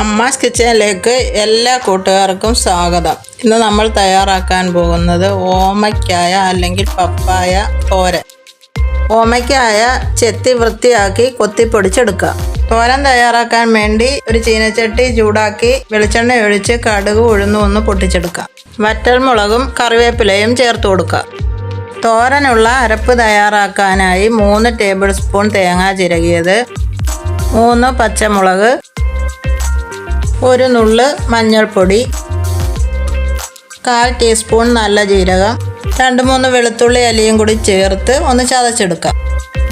അമ്മാസ് കിച്ചണിലേക്ക് എല്ലാ കൂട്ടുകാർക്കും സ്വാഗതം. ഇന്ന് നമ്മൾ തയ്യാറാക്കാൻ പോകുന്നത് ഓമയ്ക്കായ അല്ലെങ്കിൽ പപ്പായ തോരൻ. ഓമയ്ക്കായ ചെത്തി വൃത്തിയാക്കി കൊത്തിപ്പൊടിച്ചെടുക്കുക. തോരൻ തയ്യാറാക്കാൻ വേണ്ടി ഒരു ചീനച്ചട്ടി ചൂടാക്കി വെളിച്ചെണ്ണ ഒഴിച്ച് കടുക് ഉഴുന്നു ഒന്ന് പൊട്ടിച്ചെടുക്കുക. വറ്റൽമുളകും കറിവേപ്പിലയും ചേർത്ത് കൊടുക്കുക. തോരനുള്ള അരപ്പ് തയ്യാറാക്കാനായി മൂന്ന് ടേബിൾ സ്പൂൺ തേങ്ങ ചിരകിയത് മൂന്ന് പച്ചമുളക് ഒരു നുള്ള് മഞ്ഞൾപ്പൊടി കാൽ ടീസ്പൂൺ നല്ല ജീരകം രണ്ട് മൂന്ന് വെളുത്തുള്ളി അലിയും കൂടി ചേർത്ത് ഒന്ന് ചതച്ചെടുക്കാം.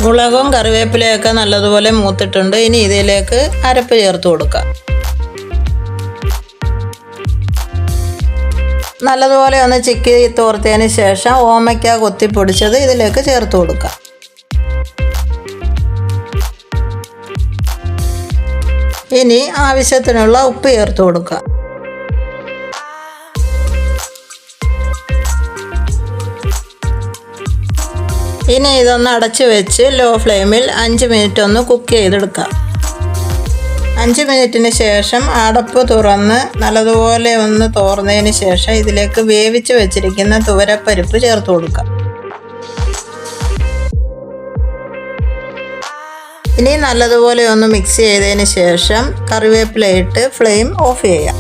മുളകും കറിവേപ്പിലയൊക്കെ നല്ലതുപോലെ മൂത്തിട്ടുണ്ട്. ഇനി ഇതിലേക്ക് അരപ്പ് ചേർത്ത് കൊടുക്കാം. നല്ലതുപോലെ ഒന്ന് ചിക്കി തോർത്തതിന് ശേഷം ഓമയ്ക്ക കൊത്തിപ്പൊടിച്ചത് ഇതിലേക്ക് ചേർത്ത് കൊടുക്കാം. ഇനി ആവശ്യത്തിനുള്ള ഉപ്പ് ചേർത്ത് കൊടുക്കുക. ഇനി ഇതൊന്ന് അടച്ചു വെച്ച് ലോ ഫ്ലെയിമിൽ അഞ്ച് മിനിറ്റ് ഒന്ന് കുക്ക് ചെയ്തെടുക്കുക. അഞ്ച് മിനിറ്റിന് ശേഷം അടപ്പ് തുറന്ന് നല്ലതുപോലെ ഒന്ന് തോർന്നതിന് ശേഷം ഇതിലേക്ക് വേവിച്ച് വെച്ചിരിക്കുന്ന തുവരപ്പരിപ്പ് ചേർത്ത് കൊടുക്കാം ഇനി നല്ലതുപോലെ ഒന്ന് മിക്സ് ചെയ്തതിന് ശേഷം കറിവേപ്പില ഇട്ട് ഫ്ലെയിം ഓഫ് ചെയ്യാം